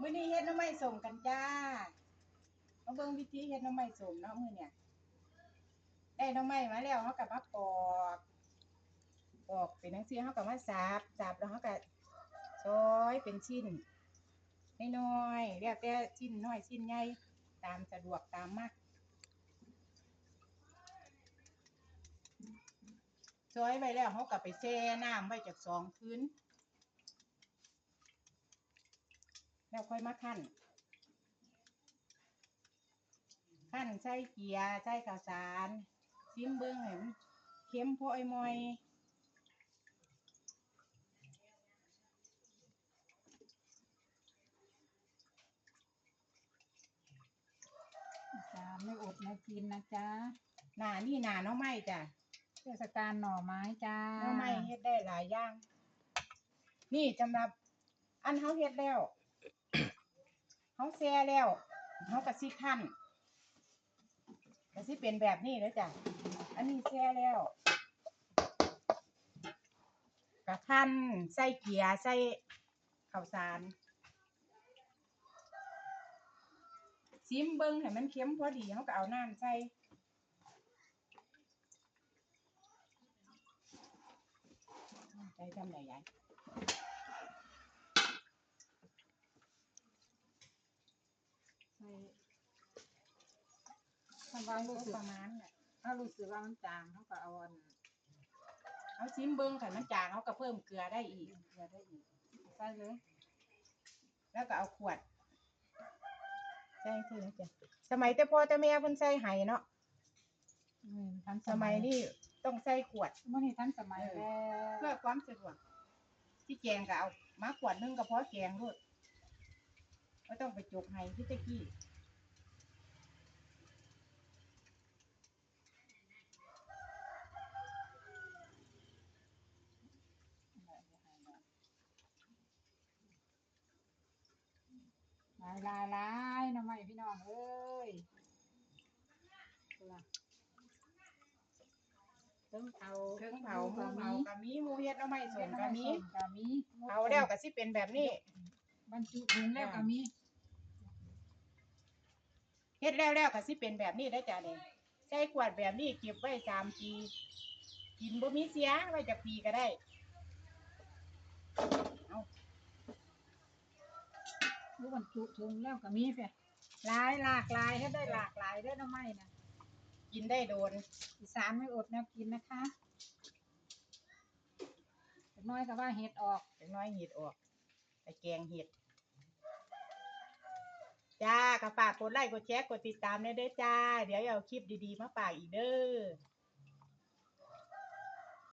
มื้อนี้เฮ็ดหน้ำไม้สมกันจ้ามาเบิ่งวิธีเฮ็ดหน้ำไม้สมเนาะมื้อเนี่ยได้หน้ำไม้มาแล้วเฮาก็มาปอกปอกเป็นจังซี่เฮาก็มาสับสับแล้วเฮาก็ซอยเป็นชิ้นน้อยๆแล้วแต่ชิ้นน้อยชิ้นใหญ่ตามสะดวกตามมักซอยไว้แล้วเฮาก็ไปแช่น้ำไว้จากสองคืน แล้วค่อยมาขั้นขั้นใส่เกียร์ใส่ข้าวสารซิมเบิ้งให้มันเค็มพอไอ้มอยจ้าไม่อดไม่กินนะจ๊ะหนานี่หนาน้องไม้จ้ะเทศกาลหน่อไม้จ้าน้องไม้เฮ็ดได้หลายอย่าง นี่สำหรับอันเขาเฮ็ดแล้ว เขาแซ่แล้วเขากะสิขั้นกระสิเป็นแบบนี้เลยจ้ะอันนี้แซ่แล้วกระขั้นใส่เกียร์ใส่ข้าวสารซิมเบิ้งให้มันเค็มพอดีเขาก็เอาน้ำใส่ใส่ทำไหนยาย ใส่ ถ้าว่ารู้สึกประมาณน่ะถ้ารู้สึกว่ามันจางเขาก็เอาอันเอาซิมเบิ้งขันมันจางเขาก็เพิ่มเกลือได้อีกเกลือได้อีกใส่เลย แล้วก็เอาขวดใส่คือนะจ๊ะสมัยแต่พ่อแต่แม่เพิ่นใส่ไห้เนาะอืมทันสมัยนี้ต้องใส่ขวดมื่อนี้ทันสมัยเอแล้วเพื่อความสะดวกที่แกงก็เอามาขวดหนึงก็พอแกงโลดไม่ต้องไปจกไห้ที่ตะกี้ ลายลายลายหน้ำไม้พี่น้องเอ้ยดูล่ะเติมเอาเครื่องเผาหก็มูเผาก็มีหมูเฮ็ดเอาไม่สนก็มีก็มีเอาแล้วก็สิเป็นแบบนี้บรรจุถุงแล้วก็มีเฮ็ดแล้วแล้วก็สิเป็นแบบนี้ได้อจ้ะเนี่ยใส่ขวดแบบนี้เก็บไว้สามปีกินบ่มีเสียไว้จากปีก็ได้ รู้บรรจุถุงแล้วก็มีเพียหลายหลากหลายให้ได้หลากหลายเด้วยน้ำไม้นะกินได้โดนอีสานไม่อดแนวกินนะคะเด็กน้อยก็ว่าเห็ดออกเล็กน้อยเห็ดออกไปแกงเห็ด จ้าก็ฝากกดไลค์กดแชร์กดติดตามได้เด้อจ้า เดี๋ยวเอาคลิปดีๆมาฝากอีกเด้อ